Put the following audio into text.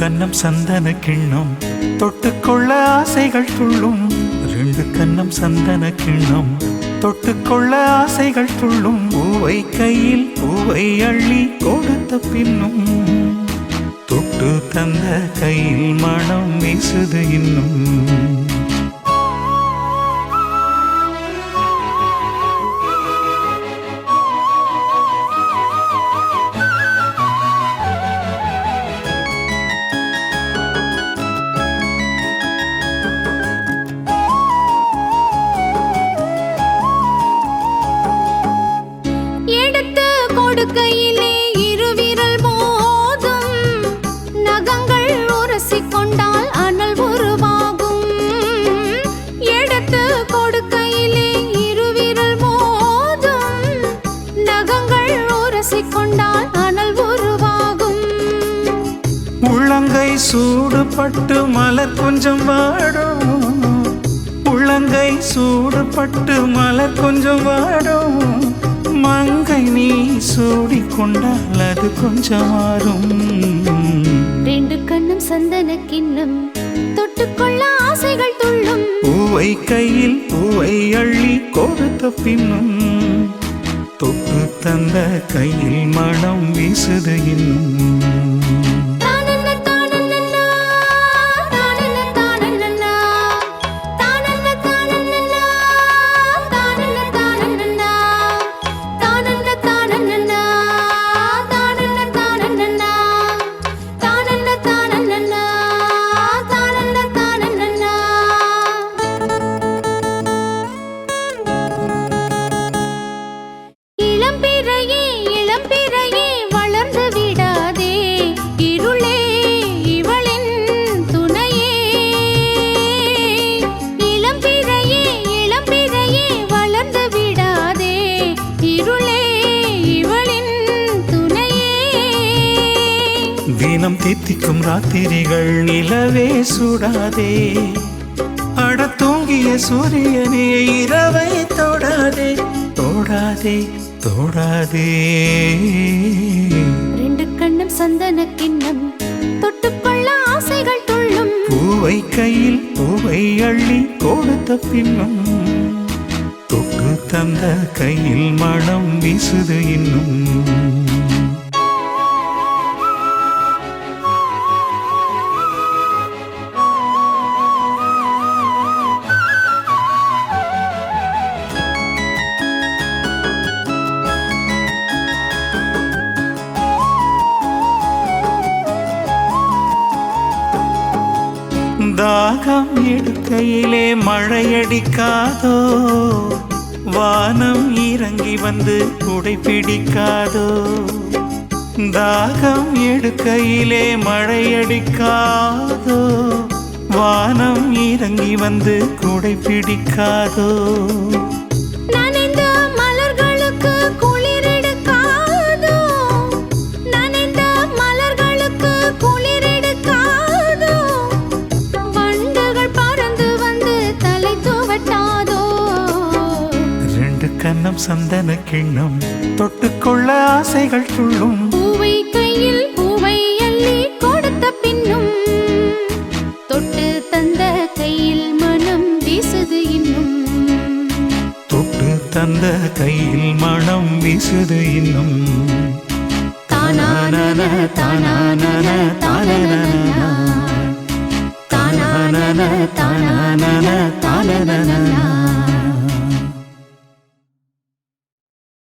கன்னம் சந்தன கிண்ணம். தொட்டுக்கொள்ள ஆசைகள் துள்ளும். ரெண்டு கன்னம் சந்தன கிண்ணம். தொட்டுக்கொள்ள ஆசைகள் துள்ளும். பூவை கையில் பூவை அள்ளி கொடுத்த பின்னும். தொட்டு தந்த கையில் மனம் வீசுது இன்னும். உள்ளங்கை சூடுபட்டு மலர் கொஞ்சம் வாடும். உள்ளங்கை சூடுபட்டு மலர் கொஞ்சம் வாடும். மங்கை நீ சூடிக்கொண்டால் அது கொஞ்சம் மாறும். ரெண்டு கண்ணும் சந்தன கிண்ணம் தொட்டுக்கொள்ள ஆசைகள் துள்ளும். பூவை கையில் பூவை அள்ளி கொடுத்த பின்னும் தொட்டு தந்த கையில் மனம் வீசுது இன்னும். தினம் தித்திக்கும் ராத்திரிகள் நிலவே சுடாதே. அட தூங்கிய சூரியனே இரவை தொடாதே. தொடாதே தொடாதே. ரெண்டு கண்ணும் சந்தன கிண்ணம் தொட்டுக்கொள்ள ஆசைகள் துள்ளும். பூவை கையில் பூவை அள்ளி கொடுத்த பின்னும் தொட்டு தந்த கையில் மனம் வீசுது இன்னும். தாகம் எடுக்கையிலே மழையடிக்காதோ? வானம் இறங்கி வந்து குடை பிடிக்காதோ தாகம் எடுக்கையிலே மழையடிக்காதோ? வானம் இறங்கி வந்து குடை பிடிக்காதோ சந்தன கிண்ணம். தொட்டுக்கொள்ள ஆசைகள் துள்ளும். பூவை கையில் பூவை அள்ளி கொடுத்த பின்னும் தொட்டு தந்த கையில் மனம் வீசுது இன்னும். தொட்டு தந்த கையில் மனம் வீசுது இன்னும். தானானன தானானன தானனன தானானன தானானன தானனன.